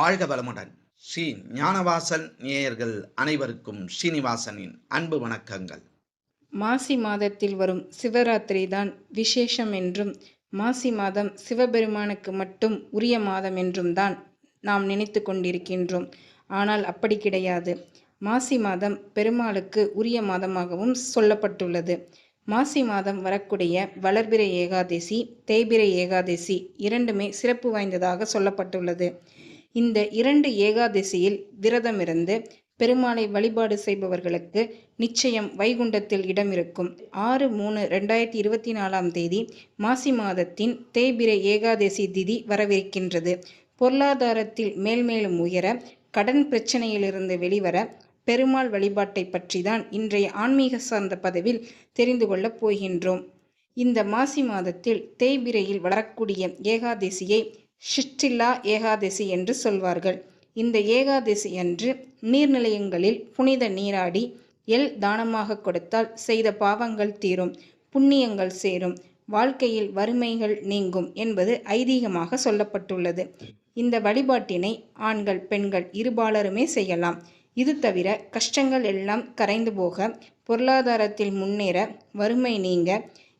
வாழ்க வளமுடன். ஸ்ரீ ஞானவாசன் நேயர்கள் அனைவருக்கும் ஸ்ரீனிவாசனின் அன்பு வணக்கங்கள். மாசி மாதத்தில் வரும் சிவராத்திரி தான் விசேஷம் என்றும் மாசி மாதம் சிவபெருமானுக்கு மட்டும் உரிய மாதம் என்றும் தான் நாம் நினைத்து கொண்டிருக்கின்றோம். ஆனால் அப்படி கிடையாது. மாசி மாதம் பெருமாளுக்கு உரிய மாதமாகவும் சொல்லப்பட்டுள்ளது. மாசி மாதம் வரக்கூடிய வளர்பிறை ஏகாதசி தேய்பிறை ஏகாதசி இரண்டுமே சிறப்பு வாய்ந்ததாக சொல்லப்பட்டுள்ளது. இந்த இரண்டு ஏகாதசியில் விரதமிருந்து பெருமாளை வழிபாடு செய்பவர்களுக்கு நிச்சயம் வைகுண்டத்தில் இடம் இருக்கும் ஆறு மூணு ரெண்டாயிரத்தி இருபத்தி நாலாம் தேதி மாசி மாதத்தின் தேய்பிரை ஏகாதசி திதி வரவிருக்கின்றது. பொருளாதாரத்தில் மேல்மேலும் உயர கடன் பிரச்சனையிலிருந்து வெளிவர பெருமாள் வழிபாட்டை பற்றி தான் இன்றைய ஆன்மீக சார்ந்த பதவில் தெரிந்து கொள்ளப் போகின்றோம். இந்த மாசி மாதத்தில் தேய்பிரையில் வளரக்கூடிய ஏகாதசியை ஷிஷ்டில்லா ஏகாதசி என்று சொல்வார்கள். இந்த ஏகாதசி அன்று நீர்நிலையங்களில் புனித நீராடி எல் தானமாக கொடுத்தால் செய்த பாவங்கள் தீரும் புண்ணியங்கள் சேரும் வாழ்க்கையில் வறுமைகள் நீங்கும் என்பது ஐதீகமாக சொல்லப்பட்டுள்ளது. இந்த வழிபாட்டினை ஆண்கள் பெண்கள் இருபாலருமே செய்யலாம். இது தவிர கஷ்டங்கள் எல்லாம் கரைந்து போக பொருளாதாரத்தில் முன்னேற வறுமை நீங்க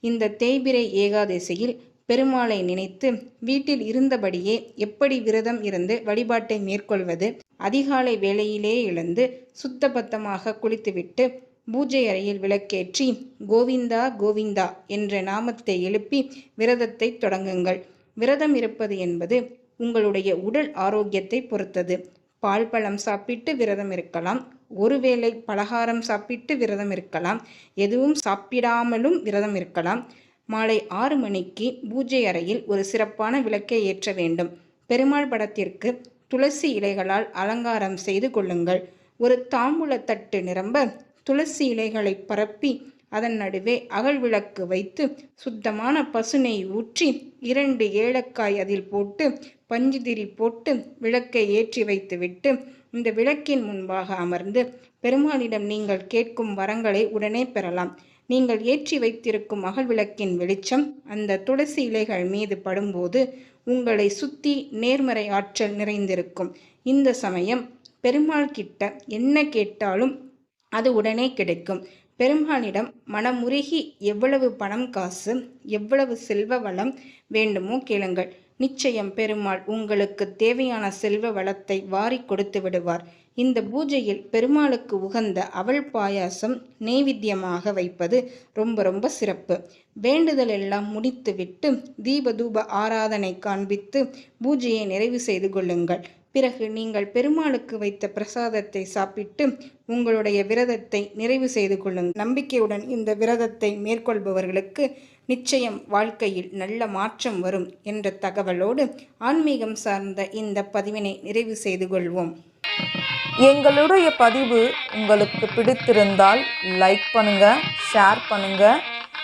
இந்த தேய்பிரை ஏகாதசியில் பெருமாளை நினைத்து வீட்டில் இருந்தபடியே எப்படி விரதம் இருந்து வழிபாட்டை மேற்கொள்வது? அதிகாலை வேளையிலே எழுந்து சுத்தபத்தமாக குளித்துவிட்டு பூஜை அறையில் விளக்கேற்றி கோவிந்தா கோவிந்தா என்ற நாமத்தை எழுப்பி விரதத்தை தொடங்குங்கள். விரதம் இருப்பது என்பது உங்களுடைய உடல் ஆரோக்கியத்தை பொறுத்தது. பால் பழம் சாப்பிட்டு விரதம் இருக்கலாம். ஒருவேளை பலகாரம் சாப்பிட்டு விரதம் இருக்கலாம். எதுவும் சாப்பிடாமலும் விரதம் இருக்கலாம். மாலை ஆறு மணிக்கு பூஜை அறையில் ஒரு சிறப்பான விளக்கை ஏற்ற வேண்டும். பெருமாள் படத்திற்கு துளசி இலைகளால் அலங்காரம் செய்து கொள்ளுங்கள். ஒரு தாம்பூல தட்டு நிரம்ப துளசி இலைகளை பரப்பி அதன் நடுவே அகல் விளக்கு வைத்து சுத்தமான பசுனை ஊற்றி இரண்டு ஏலக்காய் அதில் போட்டு பஞ்சுதிரி போட்டு விளக்கை ஏற்றி வைத்துவிட்டு இந்த விளக்கின் முன்பாக அமர்ந்து பெருமாளிடம் நீங்கள் கேட்கும் வரங்களை உடனே பெறலாம். நீங்கள் ஏற்றி வைத்திருக்கும் அகல் விளக்கின் வெளிச்சம் அந்த துளசி இலைகள் மீது படும்போது உங்களை சுத்தி நேர்மறை ஆற்றல் நிறைந்திருக்கும். இந்த சமயம் பெருமாள் கிட்ட என்ன கேட்டாலும் அது உடனே கிடைக்கும். பெருமானிடம் மனமுருகி எவ்வளவு பணம் காசு எவ்வளவு செல்வ வளம் வேண்டுமோ கேளுங்கள். நிச்சயம் பெருமாள் உங்களுக்கு தேவையான செல்வ வளத்தை வாரி கொடுத்து விடுவார். இந்த பூஜையில் பெருமாளுக்கு உகந்த அவள் பாயாசம் நெய்வித்தியமாக வைப்பது ரொம்ப ரொம்ப சிறப்பு. வேண்டுதல் எல்லாம் முடித்துவிட்டு தீப தூப ஆராதனை காண்பித்து பூஜையை நிறைவு செய்து கொள்ளுங்கள். பிறகு நீங்கள் பெருமாளுக்கு வைத்த பிரசாதத்தை சாப்பிட்டு உங்களுடைய விரதத்தை நிறைவு செய்து கொள்ளுங்கள். நம்பிக்கையுடன் இந்த விரதத்தை மேற்கொள்பவர்களுக்கு நிச்சயம் வாழ்க்கையில் நல்ல மாற்றம் வரும் என்ற தகவலோடு ஆன்மீகம் சார்ந்த இந்த பதிவினை நிறைவு செய்து கொள்வோம். எங்களுடைய பதிவு உங்களுக்கு பிடித்திருந்தால் லைக் பண்ணுங்க ஷேர் பண்ணுங்க